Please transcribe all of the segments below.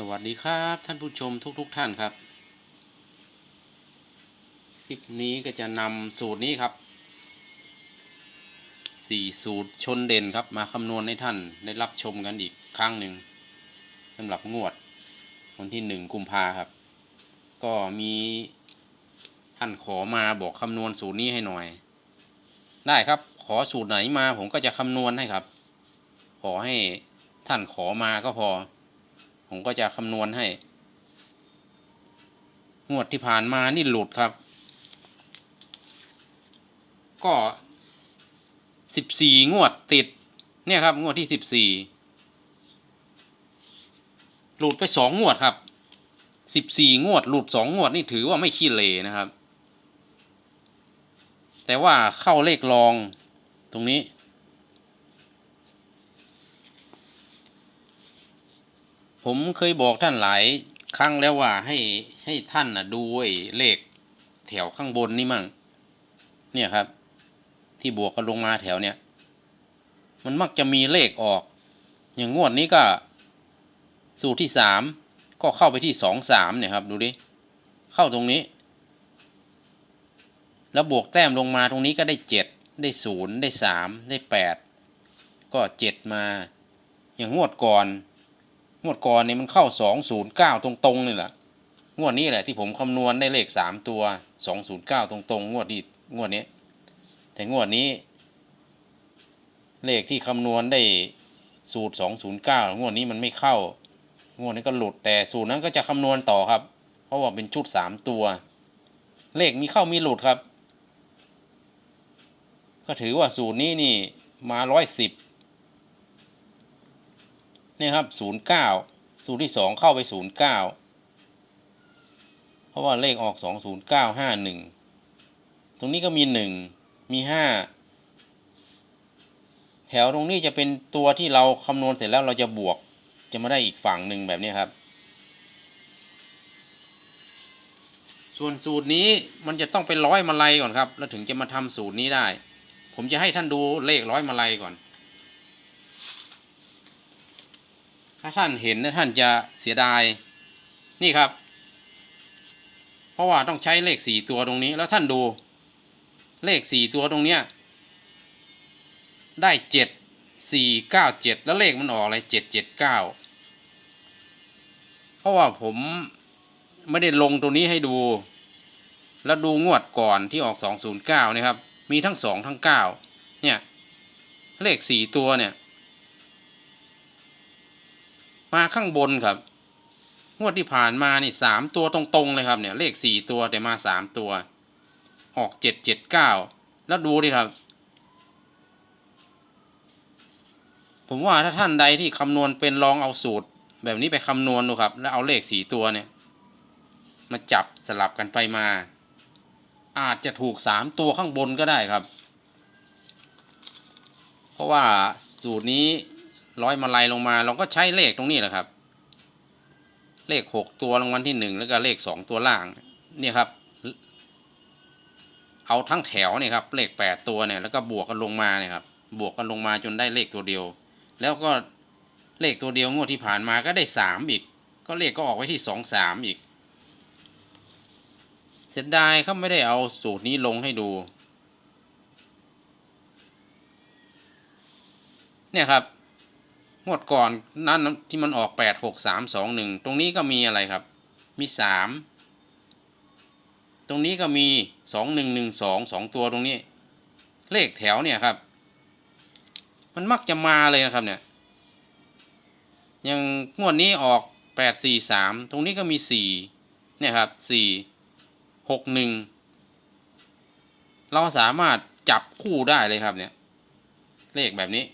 สวัสดีครับท่านผู้ชมทุกๆทท่านครับ คลิปนี้ก็จะนำสูตรนี้ครับสี่สูตรชนเด่นครับ มาคำนวณให้ท่านได้รับชมกันอีกครั้งหนึ่งสำหรับงวด วันที่หนึ่งกุมภาครับ ก็มีท่านขอมาบอกคำนวณสูตรนี้ให้หน่อย ได้ครับ ขอสูตรไหนมาผมก็จะคำนวณให้ครับ ขอให้ท่านขอมาก็พอ ผมก็จะคำนวณให้งวดที่ผ่านมานี่หลุดครับ ก็สิบสี่งวดติด เนี่ยครับ งวดที่สิบสี่หลุดไปสองงวดครับสิบสี่งวด หลุดสองงวดนี่ถือว่าไม่ขี้เลนะครับ แต่ว่าเข้าเลขรองตรงนี้ ผมเคยบอกท่านหลายครั้งแล้วว่าให้ให้ท่านนะดูไอ้เลขแถวข้างบนนี่มั่ง เนี่ยครับ ที่บวกกันลงมาแถวเนี้ยมันมักจะมีเลขออก อย่างงวดนี้ก็ สูตรที่สามก็เข้าไปที่สองสามเนี่ยครับ ดูดิ เข้าตรงนี้ แล้วบวกแต้มลงมาตรงนี้ก็ได้เจ็ดได้ศูนย์ได้สามได้แปดก็เจ็ดมา อย่างงวดก่อน งวดก่อนนี่มันเข้าสองศูนย์เก้าตรงๆนี่แหละงวดนี้แหละที่ผมคำนวณได้เลขสามตัวสองศูนย์เก้าตรงๆงวดนี้งวดนี้ แต่งวดนี้ เลขที่คำนวณได้สูตรสองศูนย์เก้างวดนี้มันไม่เข้างวดนี้ก็หลุดแต่สูตรนั้นก็จะคำนวณต่อครับ เพราะว่าเป็นชุดสามตัว เลขมีเข้ามีหลุดครับ ก็ถือว่าสูตรนี้นี่มาร้อยสิบ เนี่ยครับศูนย์เก้าสูตรที่สองเข้าไปศูนย์เก้าเพราะว่าเลขออกสองศูนย์เก้าห้าหนึ่งตรงนี้ก็มีหนึ่งมีห้าแถวตรงนี้จะเป็นตัวที่เราคำนวณเสร็จแล้วเราจะบวกจะมาได้อีกฝั่งหนึ่งแบบนี้ครับ ส่วนสูตรนี้มันจะต้องเป็นร้อยมาลัยก่อนครับ แล้วถึงจะมาทำสูตรนี้ได้ ผมจะให้ท่านดูเลขร้อยมาลัยก่อน ถ้าท่านเห็นนะท่านจะเสียดาย นี่ครับ เพราะว่าต้องใช้เลขสี่ตัวตรงนี้ แล้วท่านดู เลขสี่ตัวตรงเนี้ย ได้เจ็ดสี่เก้าเจ็ดแล้วเลขมันออกอะไรเจ็ดเจ็ดเก้าเพราะว่าผมไม่ได้ลงตัวนี้ให้ดู แล้วดูงวดก่อนที่ออกสองศูนย์เก้านี่ครับ มีทั้งสองทั้งเก้าเนี่ย เลขสี่ตัวเนี่ย มาข้างบนครับ งวดที่ผ่านมานี่สามตัวตรงๆเลยครับเนี่ย เลขสี่ตัวแต่มาสามตัวออกเจ็ดเจ็ดเก้าแล้วดูดิครับ ผมว่าถ้าท่านใดที่คำนวณเป็นลองเอาสูตร แบบนี้ไปคำนวณดูครับ แล้วเอาเลขสี่ตัวเนี่ย มาจับสลับกันไปมา อาจจะถูกสามตัวข้างบนก็ได้ครับ เพราะว่าสูตรนี้ ร้อยมาลัยลงมา เราก็ใช้เลขตรงนี้แหละครับ เลขหกตัวรางวัลที่หนึ่งแล้วก็เลขสองตัวล่าง เนี่ยครับ เอาทั้งแถวเนี่ยครับ เลขแปดตัวเนี่ย แล้วก็บวกกันลงมาเนี่ยครับ บวกกันลงมาจนได้เลขตัวเดียว แล้วก็เลขตัวเดียวงวดที่ผ่านมาก็ได้สามอีก ก็เลขก็ออกไว้ที่สองสามอีก เสียดายเขาไม่ได้เอาสูตรนี้ลงให้ดู เนี่ยครับ งวดก่อนนั้นที่มันออกแปดหกสามสองหนึ่งตรงนี้ก็มีอะไรครับ มีสามตรงนี้ก็มีสองหนึ่งหนึ่งสองสองตัวตรงนี้ เลขแถวเนี่ยครับ มันมักจะมาเลยนะครับเนี่ยอย่างงวดนี้ออกแปดสี่สามตรงนี้ก็มีสี่เนี่ยครับสี่หกหนึ่งเราสามารถจับคู่ได้เลยครับเนี่ย เลขแบบนี้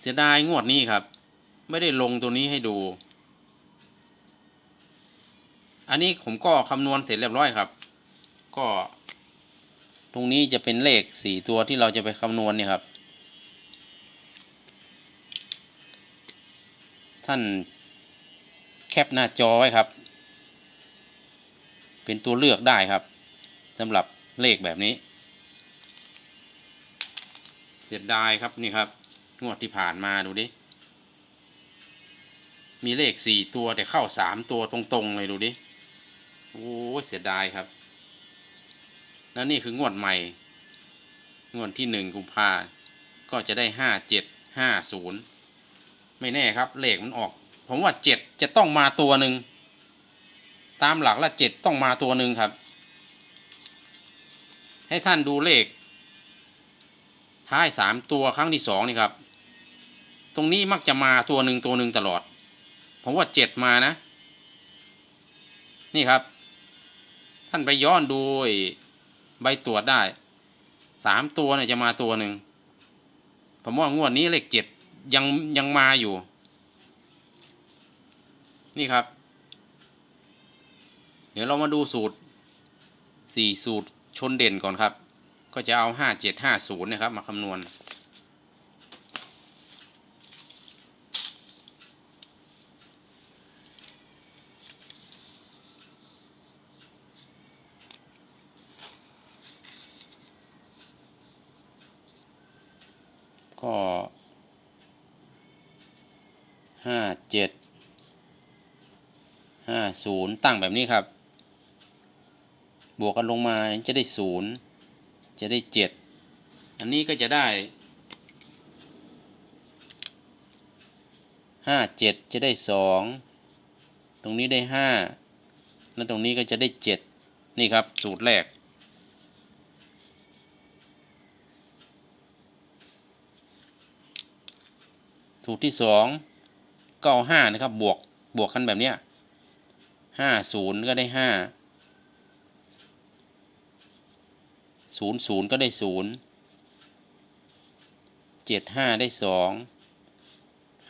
เสียดายงวดนี้ครับ ไม่ได้ลงตัวนี้ให้ดู อันนี้ผมก็คำนวณเสร็จเรียบร้อยครับ ก็ ตรงนี้จะเป็นเลขสี่ตัวที่เราจะไปคำนวณเนี่ยครับ ท่านแคปหน้าจอไว้ครับ เป็นตัวเลือกได้ครับสำหรับเลขแบบนี้ เสียดายครับนี่ครับ งวดที่ผ่านมาดูดิ มีเลขสี่ตัวแต่เข้าสามตัวตรงๆเลยดูดิ โอ้เสียดายครับ แล้วนี่คืองวดใหม่ งวดที่หนึ่งกุมภาก็จะได้ห้าเจ็ดห้าศูนย์ไม่แน่ครับ เลขมันออก ผมว่าเจ็ดจะต้องมาตัวหนึ่ง ตามหลักล้วเจ็ดต้องมาตัวหนึ่งครับ ให้ท่านดูเลขท้ายสามตัวครั้งที่สองนี่ครับ ตรงนี้มักจะมาตัวหนึ่งตัวหนึ่งตลอด ผมว่าเจ็ดมานะ นี่ครับ ท่านไปย้อนดูใบตรวจได้สามตัวเนี่ยจะมาตัวหนึ่งผมว่างวดนี้เลขเจ็ดยังยังมาอยู่ นี่ครับ เดี๋ยวเรามาดูสูตรสี่สูตรชนเด่นก่อนครับ ก็จะเอาห้าเจ็ดห้าศูนย์นะครับ มาคำนวณ ก็ห้าเจ็ดห้าศูนย์ตั้งแบบนี้ครับ บวกกันลงมาจะได้ศูนย์จะได้เจ็ดอันนี้ก็จะได้ห้าเจ็ดจะได้สองตรงนี้ได้ห้าแล้วตรงนี้ก็จะได้เจ็ดนี่ครับสูตรแรก สูตรที่สองก็เอาห้านะครับ บวกบวกกันแบบเนี้ยห้าศูนย์ก็ได้ห้าศูนย์ศูนย์ก็ได้ศูนย์เจ็ดห้าได้สอง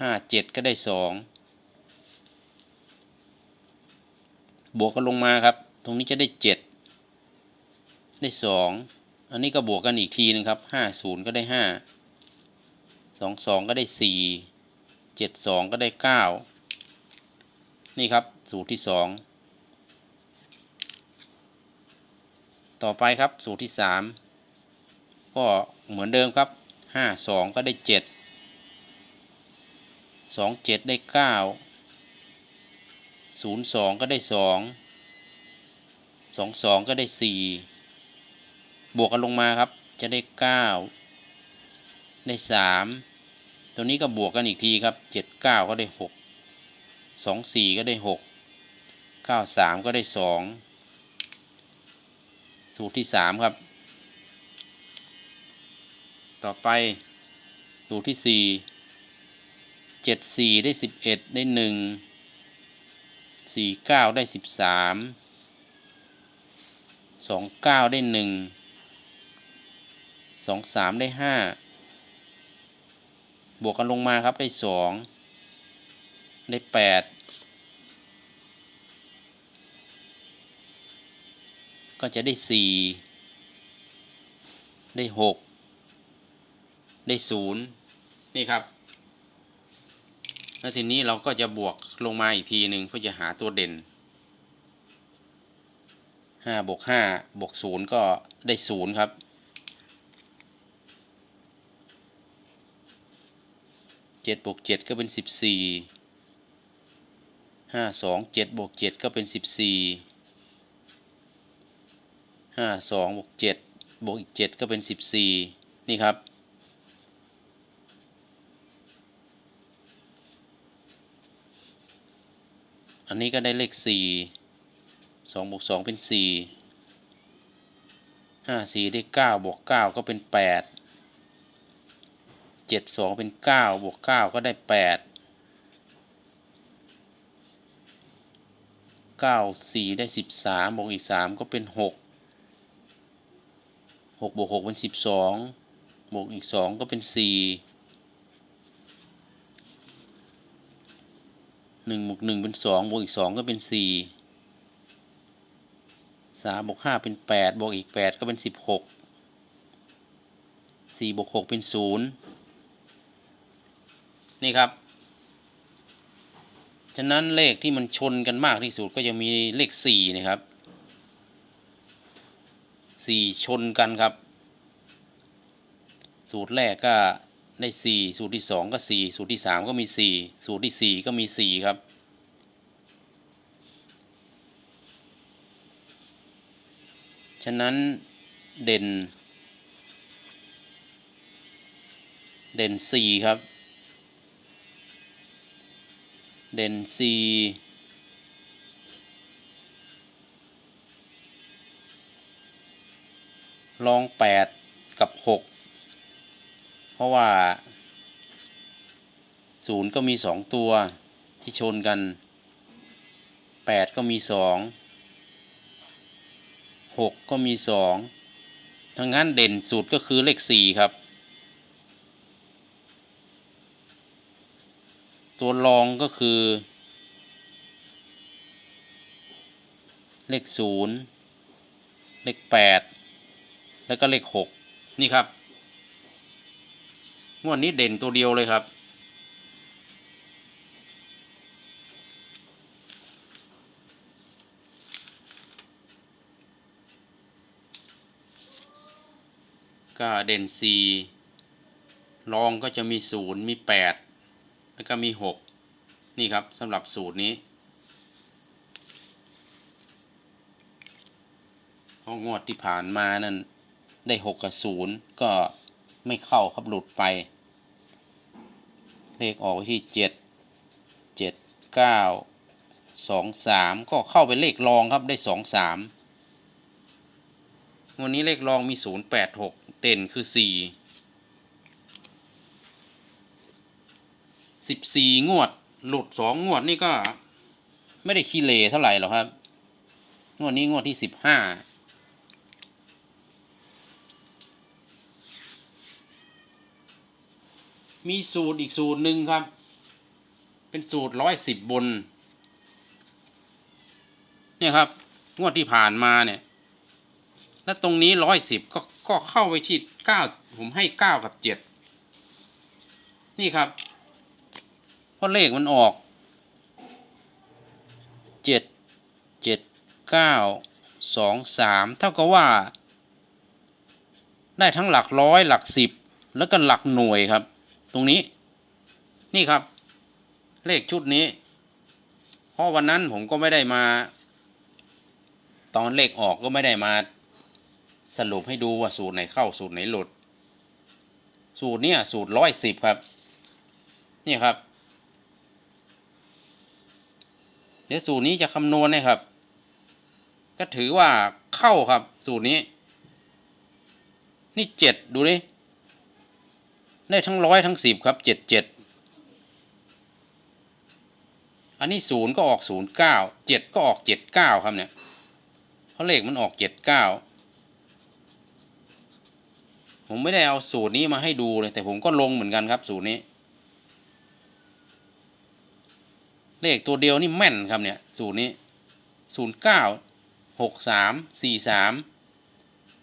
ห้าเจ็ดก็ได้สองบวกกันลงมาครับ ตรงนี้จะได้เจ็ดได้สองอันนี้ก็บวกกันอีกทีหนึงครับห้าศูนย์ก็ได้ห้า สองสองก็ได้สี่เจ็ดสองก็ได้เก้านี่ครับสูตรที่สองต่อไปครับสูตรที่สามก็เหมือนเดิมครับห้าสองก็ได้เจ็ดสองเจ็ดได้เก้าศูนย์สองก็ได้สองสองสองก็ได้สี่บวกกันลงมาครับจะได้เก้า ได้สามตัวนี้ก็บวกกันอีกทีครับเจ็ดเก้าก็ได้หกสองสี่ก็ได้หกเก้าสามก็ได้สองสูตรที่สามครับ ต่อไปสูตรที่สี่เจ็ดสี่ได้สิบเอ็ดได้หนึ่งสี่เก้าได้สิบสามสองเก้าได้หนึ่งสองสามได้ห้า บวกกันลงมาครับได้สองได้แปดก็จะได้สี่ได้หกได้ศูนย์นี่ครับ แล้วทีนี้เราก็จะบวกลงมาอีกทีหนึ่งเพื่อจะหาตัวเด่นห้าบวกห้าบวกศูนย์ก็ได้ศูนย์ครับ จ็ดบวกเจ็ดก็เป็นสิบสี่ห้าสองเจ็ดบวกเจ็ดก็เป็นสิบสี่ห้าสองบวกเจ็ดบวกอีกเจ็ดก็เป็นสิบสี่นี่ครับ อันนี้ก็ได้เลขสี่สองบวกสองเป็นสี่ห้าสี่ได้เก้าบวกเก้าก็เป็นแปด เจ็ดสองเป็นเก้าบวกเก้าก็ได้แปดเก้าสี่ได้สิบสามบวกอีกสามก็เป็นหกหกบวกหกเป็นสิบสองบวกอีกสองก็เป็นสี่หนึ่งบวกหนึ่งเป็นสองบวกอีกสองก็เป็นสี่สามบวกห้าเป็นแปดบวกอีกแปดก็เป็นสิบหกสี่บวกหกเป็นศูนย์ นี่ครับ ฉะนั้นเลขที่มันชนกันมากที่สุดก็จะมีเลขสี่นะครับสี่ชนกันครับ สูตรแรกก็ได้สี่สูตรที่สองก็สี่สูตรที่สามก็มีสี่สูตรที่สี่ก็มีสี่ครับฉะนั้นเด่น เด่นสี่ครับ เด่นสี่ลองแปดกับหกเพราะว่าศูนย์ก็มีสองตัวที่ชนกันแปดก็มีสองหกก็มีสองทั้งนั้นเด่นสุดก็คือเลขสี่ครับ ตัวรองก็คือ เลขศูนย์เลขแปดแล้วก็เลขหกนี่ครับงวดนี้เด่นตัวเดียวเลยครับ ก็เด่นสี่รองก็จะมีศูนย์มีแปด แล้วก็มีหกนี่ครับสำหรับสูตรนี้เพราะงวดที่ผ่านมานั่นได้หกกับศูนย์ก็ไม่เข้าครับหลุดไป เลขออกที่เจ็ดเจ็ดเก้าสองสามก็เข้าไปเลขรองครับได้สองสามวันนี้เลขรองมีศูนย์แปดหกเด่นคือสี่ สิบสี่งวด หลุดสองงวดนี่ก็ ไม่ได้ขี้เลเท่าไหร่หรอกครับ งวดนี้งวดที่สิบห้ามีสูตรอีกสูตรหนึ่งครับ เป็นสูตรร้อยสิบบน เนี่ยครับ งวดที่ผ่านมาเนี่ย แล้วตรงนี้ร้อยสิบก็ก็เข้าไปที่เก้าผมให้เก้ากับเจ็ดนี่ครับ เพราะเลขมันออกเจ็ดเจ็ดเก้าสองสามเท่ากับว่า ได้ทั้งหลักร้อยหลักสิบแล้วก็หลักหน่วยครับ ตรงนี้นี่ครับ เลขชุดนี้ เพราะวันนั้นผมก็ไม่ได้มา ตอนเลขออกก็ไม่ได้มาสรุปให้ดูว่าสูตรไหนเข้าสูตรไหนหลุด สูตรเนี้ยสูตรร้อยสิบครับ นี่ครับ เดี๋ยวสูตรนี้จะคำนวณนะครับ ก็ถือว่าเข้าครับ สูตรนี้ นี่เจ็ดดูดิได้ทั้งร้อยทั้งสิบครับเจ็ดเจ็ดอันนี้ศูนย์ก็ออกศูนย์เก้าเจ็ดก็ออกเจ็ดเก้าครับเนี่ยเพราะเลขมันออกเจ็ดเก้าผมไม่ได้เอาสูตรนี้มาให้ดูเลย แต่ผมก็ลงเหมือนกันครับสูตรนี้ เลขตัวเดียวนี่แม่นครับเนี่ยสูตรนี้ศูนย์เก้าหกสามสี่สาม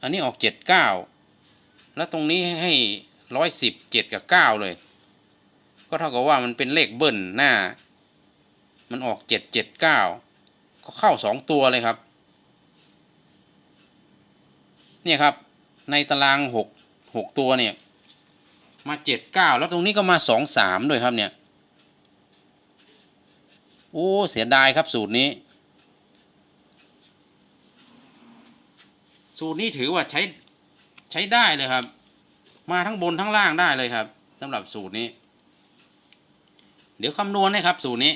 อันนี้ออกเจ็ดเก้าแล้วตรงนี้ให้ร้อยสิบเจ็ดกับเก้าเลย ก็เท่ากับว่ามันเป็นเลขเบิ้ลหน้า มันออกเจ็ดเจ็ดเก้าก็เข้าสองตัวเลยครับ เนี่ยครับ ในตารางหกหกตัวเนี่ย มาเจ็ดเก้าแล้วตรงนี้ก็มาสองสามด้วยครับเนี่ย โอ้เสียดายครับสูตรนี้ สูตรนี้ถือว่าใช้ใช้ได้เลยครับ มาทั้งบนทั้งล่างได้เลยครับสำหรับสูตรนี้ เดี๋ยวคำนวณให้ครับ สูตรนี้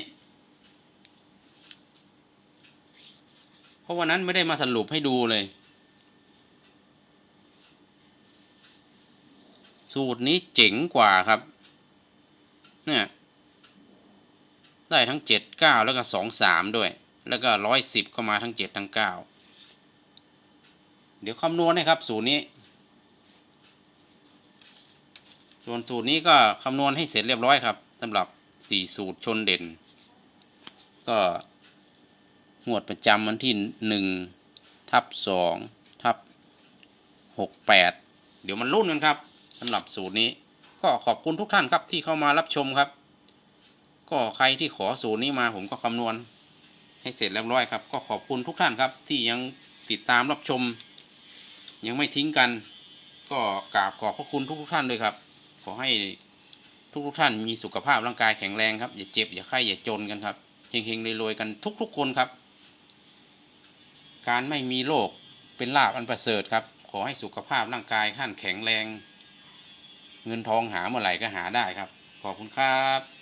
เพราะวันนั้นไม่ได้มาสรุปให้ดูเลย สูตรนี้เจ๋งกว่าครับ เนี่ย ได้ทั้งเจ็ดเก้าแล้วก็สองสามด้วย แล้วก็ร้อยสิบก็มาทั้งเจ็ดทั้งเก้าเดี๋ยวคำนวณให้ครับสูตรนี้ ส่วนสูตรนี้ก็คำนวณให้เสร็จเรียบร้อยครับสำหรับสี่สูตรชนเด่น ก็งวดประจำวันที่หนึ่งทับสองทับหกแปดเดี๋ยวมันรุ่นกันครับสำหรับสูตรนี้ ก็ขอบคุณทุกท่านครับที่เข้ามารับชมครับ ก็ใครที่ขอสูตรนี้มาผมก็คำนวณ ให้เสร็จเรียบร้อยครับ ก็ขอบคุณทุกท่านครับ ที่ยังติดตามรับชม ยังไม่ทิ้งกัน ก็กราบขอบพระคุณทุกๆท่านด้วยครับ ขอให้ทุกทุกท่านมีสุขภาพร่างกายแข็งแรงครับ อย่าเจ็บอย่าไข้อย่าจนกันครับเฮงๆรวยๆกันทุกๆคนครับ การไม่มีโรคเป็นลาบอันประเสริฐครับ ขอให้สุขภาพร่างกายท่านแข็งแรง เงินทองหาเมื่อไหร่ก็หาได้ครับ ขอบคุณครับ